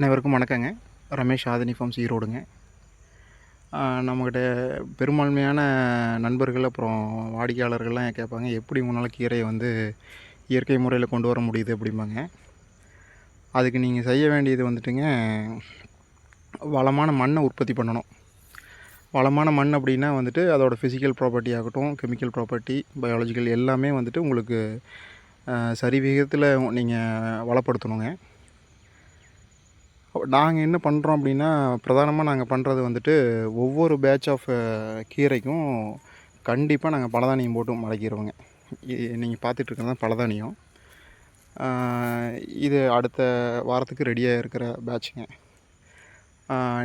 அனைவருக்கும் வணக்கங்க. ரமேஷ் ஆதினி ஃபார்ம்ஸ் ஈரோடுங்க. நம்மக்கிட்ட பெரும்பான்மையான நண்பர்கள் அப்புறம் வாடிக்கையாளர்கள்லாம் கேட்பாங்க எப்படி உங்களால் கீரையை வந்து இயற்கை முறையில் கொண்டு வர முடியுது அப்படிம்பாங்க. அதுக்கு நீங்கள் செய்ய வேண்டியது வந்துட்டுங்க வளமான மண்ணை உற்பத்தி பண்ணணும். வளமான மண் அப்படின்னா வந்துட்டு அதோட ஃபிசிக்கல் ப்ராப்பர்ட்டி ஆகட்டும் கெமிக்கல் ப்ராப்பர்ட்டி பயாலஜிக்கல் எல்லாமே வந்துட்டு உங்களுக்கு சரி விகிதத்தில் நீங்கள் வளப்படுத்தணுங்க. நாங்கள் என்ன பண்ணுறோம் அப்படின்னா பிரதானமாக நாங்கள் பண்ணுறது வந்துட்டு ஒவ்வொரு பேட்ச் ஆஃப் கீரைக்கும் கண்டிப்பாக நாங்கள் பலதானியம் போட்டு மடக்கிடுவோங்க நீங்கள் பார்த்துட்ருக்கிறது தான் பலதானியம். இது அடுத்த வாரத்துக்கு ரெடியாக இருக்கிற பேட்சுங்க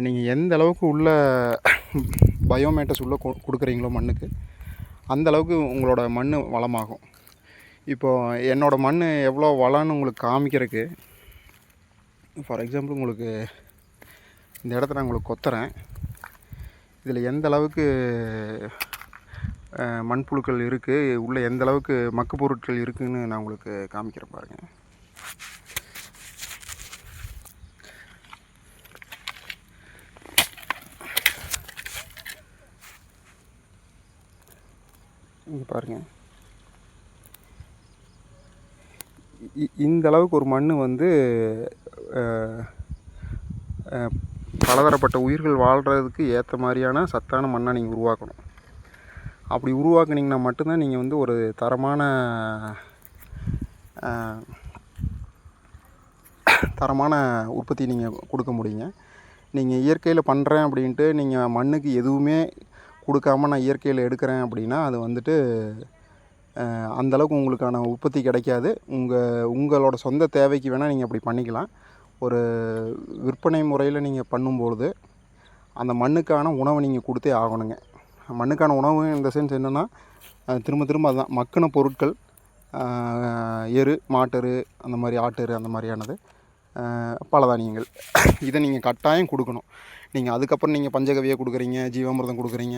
நீங்கள் எந்த அளவுக்கு உள்ள பயோமேட்டஸ் உள்ளே கொ கொடுக்குறீங்களோ மண்ணுக்கு அந்த அளவுக்கு உங்களோட மண் வளமாகும். இப்போது என்னோடய மண் எவ்வளோ வளம்னு உங்களுக்கு காமிக்கிறதுக்கு ஃபார் எக்ஸாம்பிள் உங்களுக்கு இந்த இடத்த நான் உங்களுக்கு கொத்துறேன். இதில் எந்த அளவுக்கு மண்புழுக்கள் இருக்குது உள்ளே எந்த அளவுக்கு மக்கு பொருட்கள் இருக்குதுன்னு நான் உங்களுக்கு காமிக்கிறேன் பாருங்கள் இங்கே பாருங்கள் இ- இந்த அளவுக்கு ஒரு மண் வந்து பலதரப்பட்ட உயிர்கள் வாழ்கிறதுக்கு ஏற்ற மாதிரியான சத்தான மண்ணை நீங்கள் உருவாக்கணும். அப்படி உருவாக்குனீங்கன்னா மட்டும்தான் நீங்கள் வந்து ஒரு தரமான தரமான உற்பத்தி நீங்கள் கொடுக்க முடியுங்க. நீங்கள் இயற்கையில் பண்ணுறேன் அப்படின்ட்டு நீங்கள் மண்ணுக்கு எதுவுமே கொடுக்காம நான் இயற்கையில் எடுக்கிறேன் அப்படின்னா அது வந்துட்டு அந்தளவுக்கு அந்த அளவுக்கு உங்களுக்கான உற்பத்தி கிடைக்காது. உங்கள் உங்களோட சொந்த தேவைக்கு வேணால் நீங்கள் அப்படி பண்ணிக்கலாம். ஒரு விற்பனை முறையில் நீங்கள் பண்ணும்பொழுது அந்த மண்ணுக்கான உணவை நீங்கள் கொடுத்தே ஆகணுங்க. மண்ணுக்கான உணவு இந்த சென்ஸ் என்னென்னா திரும்ப திரும்ப அதுதான் மக்கின பொருட்கள் எரு மாட்டெரு அந்த மாதிரி ஆட்டெரு அந்த மாதிரியானது பலதானியங்கள் இதை நீங்கள் கட்டாயம் கொடுக்கணும். நீங்கள் அதுக்கப்புறம் நீங்கள் பஞ்சகவியை கொடுக்குறீங்க ஜீவாமிர்தம் கொடுக்குறீங்க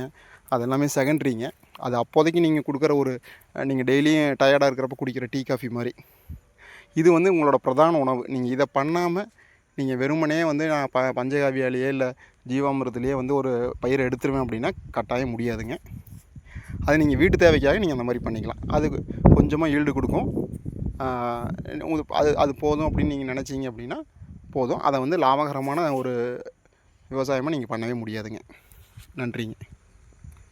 அது எல்லாமே செகண்ட்ரிங்க அது அப்போதைக்கு நீங்கள் கொடுக்குற ஒரு நீங்கள் டெய்லியும் டயர்டாக இருக்கிறப்ப குடிக்கிற டீ காஃபி மாதிரி. இது வந்து உங்களோட பிரதான உணவு. நீங்கள் இதை பண்ணாமல் நீங்கள் வெறுமனே வந்து நான் ப பஞ்சகாவியாலேயே இல்லை ஜீவாமிரத்துலேயே வந்து ஒரு பயிரை எடுத்துருவேன் அப்படின்னா கட்டாயம் முடியாதுங்க. அது நீங்கள் வீட்டு தேவைக்காக நீங்கள் அந்த மாதிரி பண்ணிக்கலாம். அது கொஞ்சமாக ஈல்டு கொடுக்கும். உங்களுக்கு அது அது போதும் அப்படின்னு நீங்கள் நினச்சிங்க அப்படின்னா போதும். அதை வந்து லாபகரமான ஒரு விவசாயமாக நீங்கள் பண்ணவே முடியாதுங்க. நன்றிங்க.